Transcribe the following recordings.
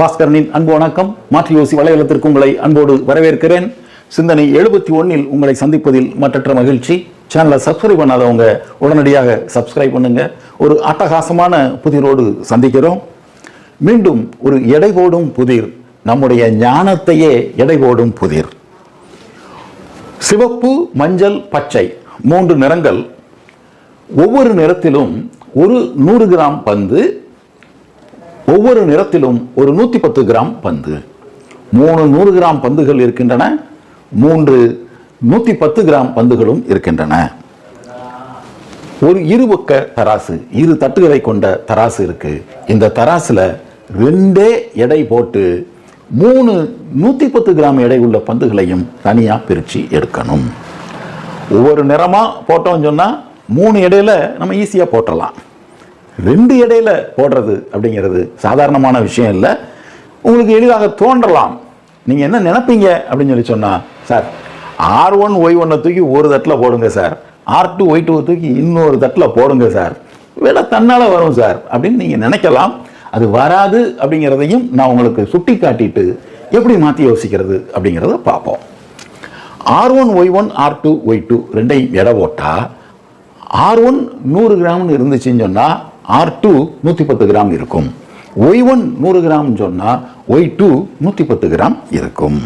பாஸ்கரனின் அன்பு வணக்கம். மாற்றி யோசி வலைதளத்திற்கு உங்களை அன்போடு வரவேற்கிறேன். சிந்தனை எழுபத்தி ஒன்னில் உங்களை சந்திப்பதில் மற்றற்ற மகிழ்ச்சி. சேனலை சப்ஸ்கிரைப் பண்ணாதவங்க உடனடியாக சப்ஸ்கிரைப் பண்ணுங்க. ஒரு அட்டகாசமான புதிரோடு சந்திக்கிறோம். மீண்டும் ஒரு எடை போடும் புதிர். நம்முடைய ஞானத்தையே எடை போடும் புதிர். சிவப்பு மஞ்சள் பச்சை மூன்று நிறங்கள். ஒவ்வொரு நிறத்திலும் ஒரு நூறு கிராம் பந்து ஒவ்வொரு நிறத்திலும் ஒரு நூற்றி பத்து கிராம் பந்து. மூணு நூறு கிராம் பந்துகள் இருக்கின்றன. மூன்று நூற்றி பத்து கிராம் பந்துகளும் இருக்கின்றன. ஒரு இருபக்க தராசு இரு தட்டுகளை கொண்ட தராசு இருக்கு. இந்த தராசுல ரெண்டே எடை போட்டு மூணு நூற்றி பத்து கிராம் எடை உள்ள பந்துகளையும் தனியா பிரிச்சு எடுக்கணும். ஒவ்வொரு நிறமா போட்டோம்னு சொன்னா மூணு இடையில நம்ம ஈஸியாக போட்டலாம். ரெண்டு இடையில போடுறது அப்படிங்கிறது சாதாரணமான விஷயம் இல்லை. உங்களுக்கு எளிதாக தோன்றலாம். நீங்க என்ன நினைப்பீங்க அப்படின்னு சொல்லி சொன்னா சார் ஆர் ஒன் ஒய் ஒன்னை தூக்கி ஒரு தட்டில் போடுங்க sir. R two Y two தூக்கி இன்னொரு தட்டில் போடுங்க சார். வேலை தன்னால வரும் சார். அப்படின்னு நீங்கள் நினைக்கலாம். அது வராது அப்படிங்கிறதையும் நான் உங்களுக்கு சுட்டி காட்டிட்டு எப்படி மாற்றி யோசிக்கிறது அப்படிங்கிறத பார்ப்போம். R one Y one R two Y two ரெண்டையும் எடை போட்டால் ஆர் ஒன் நூறு கிராம்னு இருந்துச்சுன்னு சொன்னால் ஆர் டூ நூற்றி பத்து கிராம் இருக்கும். ஒய் ஒன் நூறு கிராம்னு சொன்னால் ஒய் டூ நூற்றி பத்து கிராம் இருக்கும்.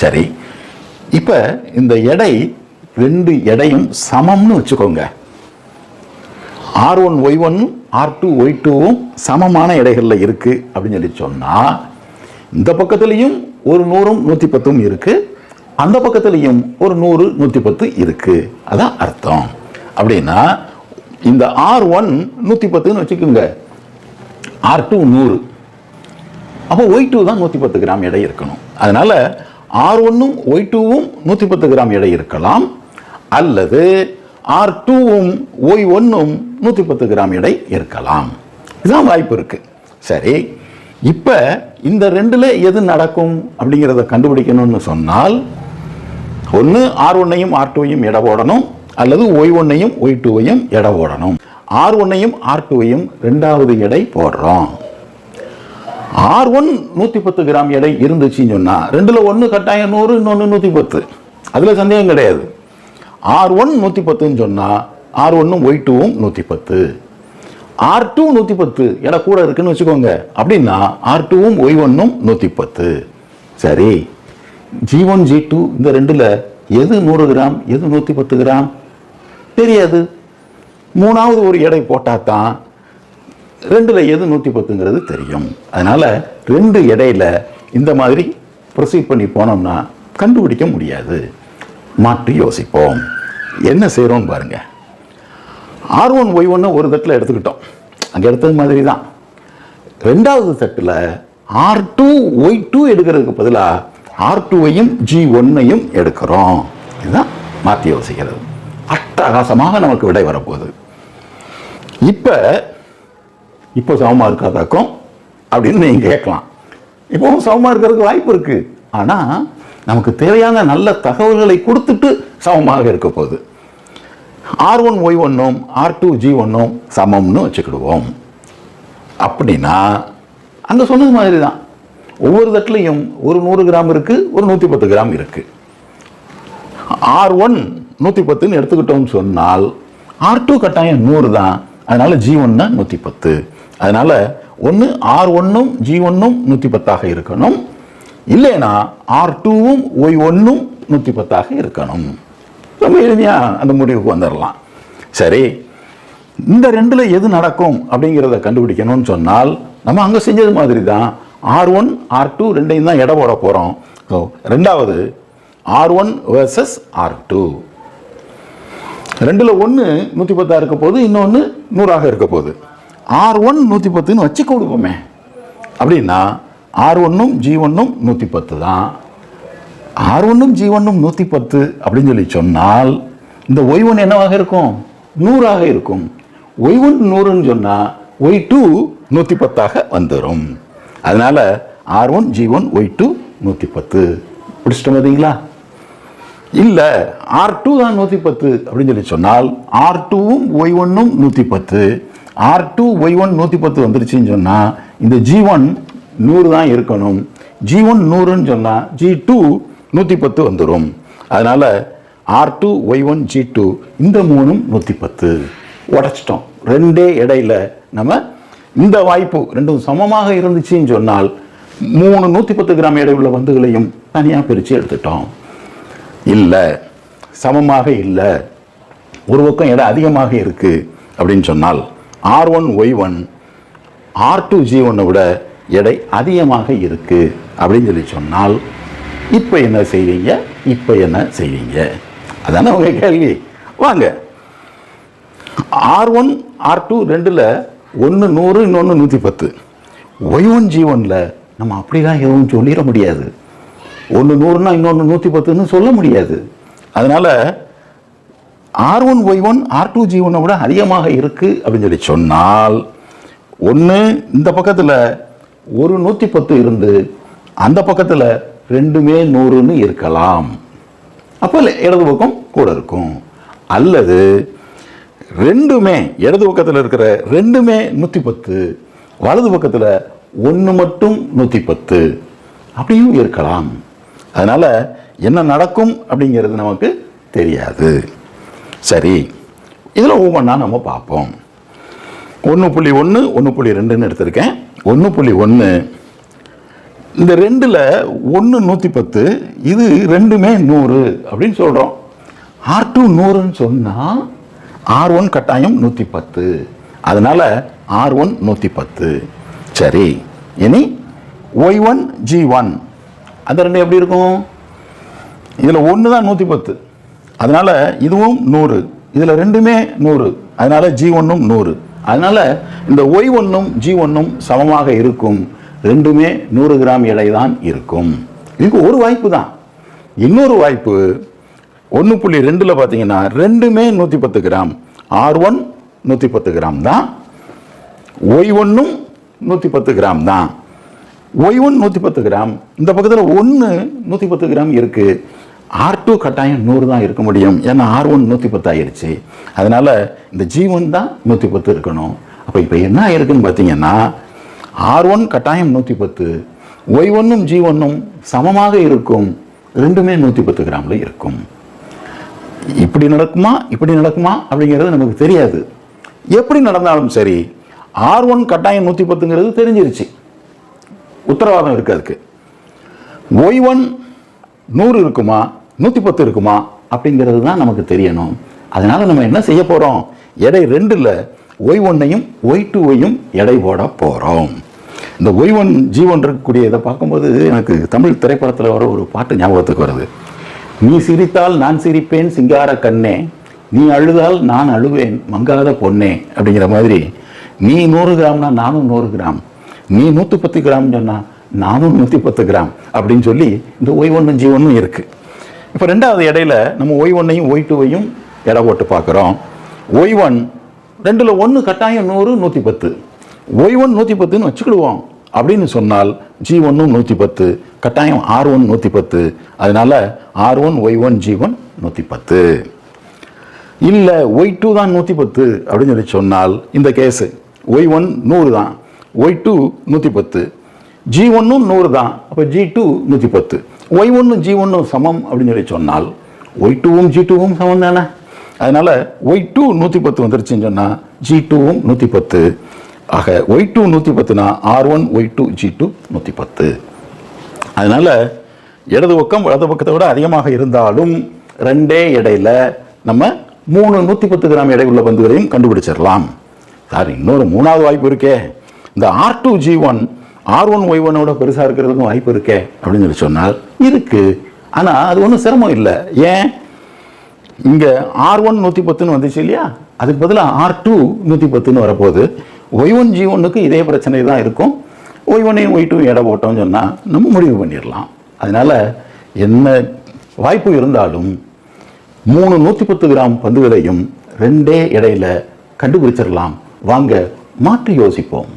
சரி இப்போ இந்த எடை ரெண்டு எடையும் சமம்னு வச்சுக்கோங்க. R one Y one R two Y டூவும் சமமான எடைகளில் இருக்குது அப்படின்னு சொல்லி சொன்னால் இந்த பக்கத்துலேயும் ஒரு நூறும் நூற்றி பத்தும் இருக்குது அந்த பக்கத்துலேயும் ஒரு நூறு நூற்றி பத்து இருக்குது அதான் அர்த்தம். அப்படின்னா இந்த ஆர் ஒன் நூற்றி பத்துன்னு வச்சுக்கோங்க. ஆர் டூ நூறு. அப்போ ஒய் டூ தான் நூற்றி பத்து கிராம் எடை இருக்கணும். அதனால ஆர் ஒன்னும் ஒய் டூவும் நூற்றி பத்து கிராம் எடை இருக்கலாம். அல்லது ஆர் டூவும் ஒய் ஒன்னும் நூற்றி பத்து கிராம் எடை இருக்கலாம். இதுதான் வாய்ப்பு இருக்கு. சரி. இப்போ இந்த ரெண்டுல எது நடக்கும் அப்படிங்கிறத கண்டுபிடிக்கணும்னு சொன்னால் ஒன்று ஆர் ஒன்னையும் ஆர் டூவையும் எடை போடணும். அல்லது ஒய் ஒன்னையும் ஒய் டூவையும் எடை போடணும். ஆர் ஒன்னையும் ஆர் டூவையும் ரெண்டாவது எடை போடுறோம். ஆர் ஒன் நூற்றி பத்து கிராம் எடை இருந்துச்சுன்னு சொன்னால் ரெண்டில் ஒன்று கட்டாயம் நூறு இன்னொன்று நூற்றி பத்து. அதில் சந்தேகம் கிடையாது. ஆர் ஒன் நூற்றி பத்துன்னு சொன்னால் ஆர் ஒன்னும் ஒய் டூவும் நூற்றி பத்து. ஆர் டூ நூற்றி பத்து எடை கூட இருக்குன்னு வச்சுக்கோங்க. அப்படின்னா ஆர் டூவும் ஒய் ஒன்னும் நூற்றி பத்து. சரி. ஜி ஒன் ஜி டூ இந்த ரெண்டில் எது நூறு கிராம் எது நூற்றி பத்து கிராம்? தெரியாது. மூணாவது ஒரு எடை போட்டால் தான் ரெண்டில் எது நூற்றி பத்துங்கிறது தெரியும். அதனால் ரெண்டு எடையில் இந்த மாதிரி ப்ரொசீட் பண்ணி போனோம்னா கண்டுபிடிக்க முடியாது. மாற்றி யோசிப்போம். என்ன செய்கிறோம் பாருங்க. ஆர் ஒன் ஒய் ஒன்று ஒரு தட்டில் எடுத்துக்கிட்டோம். அங்கே எடுத்தது மாதிரி தான் ரெண்டாவது தட்டில் ஆர் டூ ஒய் டூ எடுக்கிறதுக்கு பதிலாக ஆர் டூவையும் ஜி ஒன்னையும் எடுக்கிறோம். இதுதான் மாற்றி யோசிக்கிறது. அட்டகாசமாக நமக்கு விடை வரப்போகுது. இப்போ இப்போ சமமாக இருக்காதாக்கும்? அப்படின்னு நீங்கள் கேட்கலாம். இப்போவும் சமமாக இருக்கிறதுக்கு வாய்ப்பு இருக்கு. ஆனால் நமக்கு தேவையான நல்ல தகவல்களை கொடுத்துட்டு சமமாக இருக்க போகுது. ஆர் ஒன் ஒய் ஒன்றும் ஆர் டூ ஜி ஒன்றும் சமம்னு வச்சுக்கிடுவோம். அப்படின்னா அங்கே சொன்னது மாதிரி தான் ஒவ்வொரு தட்டிலையும் ஒரு நூறு கிராம் இருக்குது ஒரு நூற்றி பத்து கிராம் இருக்குது ஆர் ஒன் நூற்றி பத்துன்னு எடுத்துக்கிட்டோம்னு சொன்னால் ஆர் டூ கட்டாயம் நூறு தான். அதனால் ஜி ஒன்னா நூற்றி பத்து அதனால் ஒன்று ஆர் ஒன்றும் ஜி ஒன்னும் நூற்றி பத்தாக இருக்கணும். இல்லைனா ஆர் டூவும் ஒய் ஒன்றும் நூற்றி பத்தாக இருக்கணும். ரொம்ப எளிமையாக அந்த முடிவுக்கு வந்துடலாம் சரி இந்த ரெண்டில் எது நடக்கும் அப்படிங்கிறத கண்டுபிடிக்கணும்னு சொன்னால் நம்ம அங்கே செஞ்சது மாதிரி தான் ஆர் ஒன் ஆர் டூ ரெண்டையும் தான் இடம் போட போகிறோம் ஸோ ரெண்டாவது R one versus R two ரெண்டில் ஒன்று நூற்றி பத்தாக இருக்க போது இன்னொன்று நூறாக இருக்க போகுது ஆர் ஒன் நூற்றி பத்துன்னு வச்சு கொடுப்போமே அப்படின்னா ஆர் ஒன்றும் ஜி ஒன்றும் நூற்றி பத்து தான். ஆர் ஒன்றும் ஜி ஒன்றும் நூற்றி பத்து அப்படின்னு சொல்லி சொன்னால் இந்த ஒய் ஒன் என்னவாக இருக்கும்? நூறாக இருக்கும். ஒய் ஒன் நூறுன்னு சொன்னால் ஒய் டூ நூற்றி பத்தாக வந்துடும் அதனால் R one G one Y two நூற்றி பத்து பிடிச்சிட்டு பார்த்தீங்களா இல்லை ஆர் டூ தான் நூற்றி பத்து அப்படின்னு சொல்லி சொன்னால் ஆர் டூவும் ஒய் ஒன்னும் நூற்றி பத்து. ஆர் டூ ஒய் ஒன் நூற்றி பத்து வந்துருச்சுன்னு சொன்னால் இந்த ஜி ஒன் நூறு தான் இருக்கணும். ஜி ஒன் நூறுன்னு சொன்னால் ஜி டூ நூற்றி பத்து வந்துடும் அதனால் R two Y one G two இந்த மூணும் நூற்றி பத்து. உடச்சிட்டோம். ரெண்டே இடையில நம்ம இந்த வாய்ப்பு ரெண்டும் சமமாக இருந்துச்சுன்னு சொன்னால் மூணு நூற்றி பத்து கிராம் எடை பந்துகளையும் தனியாக பிரித்து எடுத்துட்டோம். இல்லை. சமமாக இல்லை. ஒரு பக்கம் எடை அதிகமாக இருக்குது அப்படின்னு சொன்னால் R one Y one R two G ஒன்னை விட எடை அதிகமாக இருக்குது அப்படின்னு சொல்லி சொன்னால் இப்போ என்ன செய்வீங்க? இப்போ என்ன செய்வீங்க? அதானே உங்கள் கேள்வி. வாங்க. ஆர் ஒன் ஆர் டூ ரெண்டில் ஒன்று நூறு இன்னொன்று நூற்றி பத்து. ஒய் ஒன் ஜி ஒனில் நம்ம அப்படிலாம் எதுவும் சொல்லிட முடியாது. ஒன்று நூறுனா இன்னொன்று நூற்றி பத்துன்னு சொல்ல முடியாது. அதனால் R one Y one R two G ஒன்னை விட அதிகமாக இருக்குது அப்படின்னு சொல்லி சொன்னால் ஒன்று இந்த பக்கத்தில் ஒரு நூற்றி பத்து இருந்து அந்த பக்கத்தில் ரெண்டுமே நூறுன்னு இருக்கலாம். அப்போ இடது பக்கம் கூட இருக்கும். அல்லது ரெண்டுமே இடது பக்கத்தில் இருக்கிற ரெண்டுமே நூற்றி பத்து வலது பக்கத்தில் ஒன்று மட்டும் நூற்றி பத்து அப்படியும் இருக்கலாம். அதனால் என்ன நடக்கும் அப்படிங்கிறது நமக்கு தெரியாது. சரி இதில் ஒவ்வொன்றா நம்ம பார்ப்போம். ஒன்று புள்ளி ஒன்று ஒன்று புள்ளி ரெண்டுன்னு எடுத்திருக்கேன். ஒன்று புள்ளி ஒன்று இந்த ரெண்டில் ஒன்று நூற்றி பத்து இது ரெண்டுமே நூறு அப்படின்னு சொல்கிறோம் ஆர் டூ நூறுன்னு சொன்னால் ஆர் ஒன் கட்டாயம் நூற்றி பத்து. அதனால் ஆர் ஒன் நூற்றி பத்து. சரி இனி ஒய் ஒன் ஜி ஒன் அந்த ரெண்டு எப்படி இருக்கும்? இதில் ஒன்று தான் நூற்றி பத்து அதனால் இதுவும் நூறு. இதில் ரெண்டுமே நூறு. அதனால் ஜி ஒன்றும் நூறு. அதனால் இந்த ஒய் ஒன்றும் ஜி ஒன்றும் சமமாக இருக்கும். ரெண்டுமே நூறு கிராம் எடை தான் இருக்கும். இதுக்கு ஒரு வாய்ப்பு தான். இன்னொரு வாய்ப்பு ஒன்று புள்ளி ரெண்டில் பார்த்தீங்கன்னா ரெண்டுமே நூற்றி பத்து கிராம். ஆர் ஒன் நூற்றி பத்து கிராம் தான். ஒய் ஒன்றும் நூற்றி பத்து கிராம் தான். ஒய் ஒன் நூற்றி பத்து கிராம். இந்த பக்கத்தில் ஒன்று நூற்றி பத்து கிராம் இருக்குது ஆர் டூ கட்டாயம் நூறு தான் இருக்க முடியும். ஏன்னா ஆர் ஒன் நூற்றி பத்து ஆயிடுச்சு அதனால் இந்த ஜி ஒன் தான் நூற்றி பத்து இருக்கணும். அப்போ இப்போ என்ன ஆயிருக்குன்னு பார்த்தீங்கன்னா ஆர் ஒன் கட்டாயம் நூற்றி பத்து ஒய் ஒன்னும் ஜி ஒன்னும் சமமாக இருக்கும். ரெண்டுமே நூற்றி பத்து கிராமில் இருக்கும். இப்படி நடக்குமா? இப்படி நடக்குமா? அப்படிங்கிறது நமக்கு தெரியாது. எப்படி நடந்தாலும் சரி ஆர் ஒன் கட்டாயம் நூற்றி பத்துங்கிறது தெரிஞ்சிருச்சு. உத்தரவாதம் இருக்கு அதுக்கு. ஒய் ஒன் நூறு இருக்குமா? நூற்றி பத்து இருக்குமா? அப்படிங்கிறது தான் நமக்கு தெரியணும். அதனால் நம்ம என்ன செய்ய போகிறோம் எடை ரெண்டில் ஒய் ஒன்னையும் ஒய் டூவையும் எடை போட போகிறோம் இந்த ஒய் ஒன் ஜி ஒன் இருக்கக்கூடிய இதை பார்க்கும்போது எனக்கு தமிழ் திரைப்படத்தில் வர ஒரு பாட்டு ஞாபகத்துக்கு வருது. நீ சிரித்தால் நான் சிரிப்பேன் சிங்கார கண்ணே. நீ அழுதால் நான் அழுவேன் மங்காத பொண்ணே அப்படிங்கிற மாதிரி நீ நூறு கிராம்னா நானும் நூறு கிராம். நீ நூற்றி பத்து கிராம் சொன்னா நானும் நூற்றி பத்து கிராம் அப்படின்னு சொல்லி இந்த ஒய் ஒன்றும் ஜி ஒன்றும் இருக்குது இப்போ ரெண்டாவது இடையில நம்ம ஒய் ஒன்னையும் ஒய் டூவையும் எடை போட்டு பார்க்குறோம். ஒய் ஒன் ரெண்டில் ஒன்று கட்டாயம் நூறு நூற்றி பத்து ஒய் ஒன் நூற்றி பத்துன்னு வச்சுக்கிடுவோம். அப்படின்னு சொன்னால் ஜி ஒன்னும் நூற்றி பத்து கட்டாயம் ஆர் ஒன் நூற்றி பத்து அதனால R one Y one G one நூற்றி பத்து இல்லை ஒய் டூ தான் நூற்றி பத்து அப்படின்னு சொல்லி சொன்னால் இந்த கேஸு ஒய் ஒன் நூறு தான். ஒய் டூ நூற்றி பத்து. ஜி ஒன்னும் நூறு தான். அப்போ ஜி டூ நூற்றி பத்து. ஒய் ஒன்று ஜி ஒன்றும் சமம் அப்படின்னு சொல்லி சொன்னால் ஒய் டூவும் ஜி டூவும் சமம் தானே? அதனால் ஒய் டூ நூற்றி பத்து வந்துருச்சுன்னு சொன்னால் ஜி டூவும் நூற்றி பத்து. ஆக ஒய் டூ நூற்றி பத்துனா R one Y two G two நூற்றி பத்து. அதனால் இடது பக்கம் வலது பக்கத்தை விட அதிகமாக இருந்தாலும் ரெண்டே இடையில நம்ம மூணு நூற்றி பத்து கிராம் எடை உள்ள பந்துகளையும் கண்டுபிடிச்சிடலாம். சார் இன்னொரு மூணாவது வாய்ப்பு இருக்கே. இந்த R two G one R one Y ஒன்னோட பெருசாக இருக்கிறதுக்கும் வாய்ப்பு இருக்கே அப்படின்னு சொல்லி சொன்னால் இருக்கு. ஆனால் அது ஒன்றும் சிரமம் இல்லை. ஏன்? இங்கே ஆர் ஒன் நூற்றி பத்துன்னு வந்துச்சு இல்லையா? அதுக்கு பதிலாக ஆர் டூ நூற்றி பத்துன்னு வரப்போகுது. ஒய் ஒன் ஜி ஒன்னுக்கு இதே பிரச்சனை தான் இருக்கும். ஒய் ஒன்னையும் ஒய் டூ எடை போட்டோம்னு சொன்னால் நம்ம முடிவு பண்ணிடலாம். அதனால் என்ன வாய்ப்பு இருந்தாலும் மூணு நூற்றி பத்து கிராம் பந்துகளையும் ரெண்டே இடையில கண்டுபிடிச்சிடலாம். வாங்க மாற்றி யோசிப்போம்.